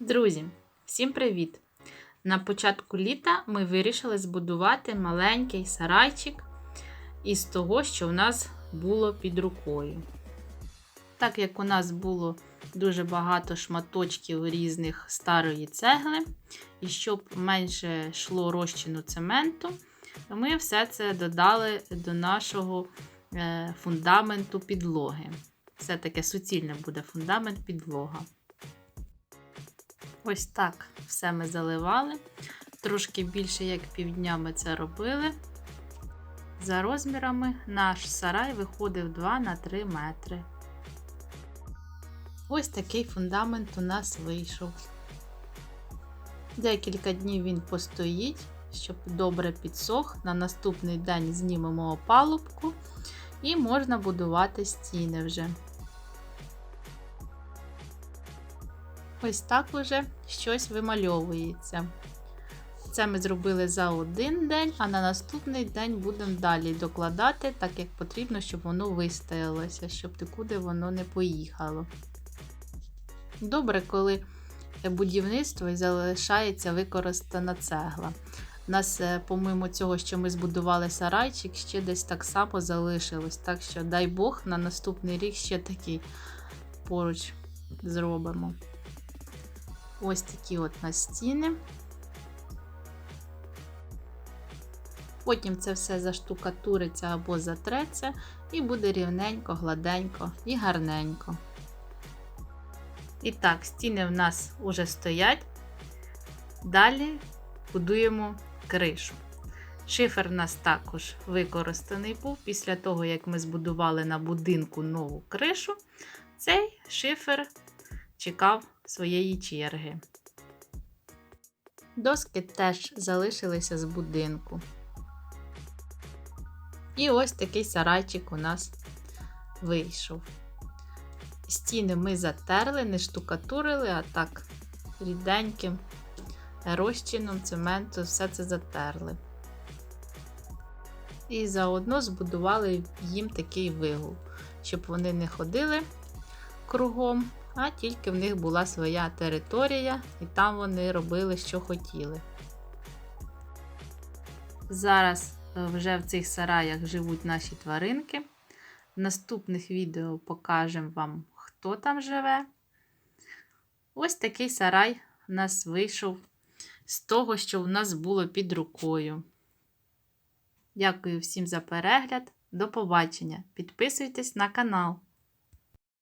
Друзі, всім привіт! На початку літа ми вирішили збудувати маленький сарайчик із того, що в нас було під рукою. Так як у нас було дуже багато шматочків різних старої цегли, і щоб менше йшло розчину цементу, ми все це додали до нашого е, фундаменту підлоги. Все таке суцільне буде фундамент підлога. Ось так все ми заливали. Трошки більше як півдня ми це робили. За розмірами наш сарай виходив 2 на 3 метри. Ось такий фундамент у нас вийшов. Декілька днів він постоїть, щоб добре підсох. На наступний день знімемо опалубку і можна будувати стіни вже. Ось так уже щось вимальовується. Це ми зробили за один день, а на наступний день будемо далі докладати, так як потрібно, щоб воно вистоялося, щоб нікуди воно не поїхало. Добре, коли будівництво залишається використана цегла. У нас, помимо цього, що ми збудували сарайчик, ще десь так само залишилось. Так що, дай Бог, на наступний рік ще такий поруч зробимо. Ось такі от на стіни. Потім це все заштукатуриться або затреться, і буде рівненько, гладенько і гарненько. І так, стіни в нас вже стоять. Далі будуємо кришу. Шифер в нас також використаний був. Після того, як ми збудували на будинку нову кришу, цей шифер чекав своєї черги. Доски теж залишилися з будинку. І ось такий сарайчик у нас вийшов. Стіни ми затерли, не штукатурили, а так ріденьким розчином, цементу, все це затерли. І заодно збудували їм такий вигул, щоб вони не ходили кругом, а тільки в них була своя територія, і там вони робили, що хотіли. Зараз вже в цих сараях живуть наші тваринки. В наступних відео покажемо вам, хто там живе. Ось такий сарай у нас вийшов з того, що в нас було під рукою. Дякую всім за перегляд. До побачення! Підписуйтесь на канал.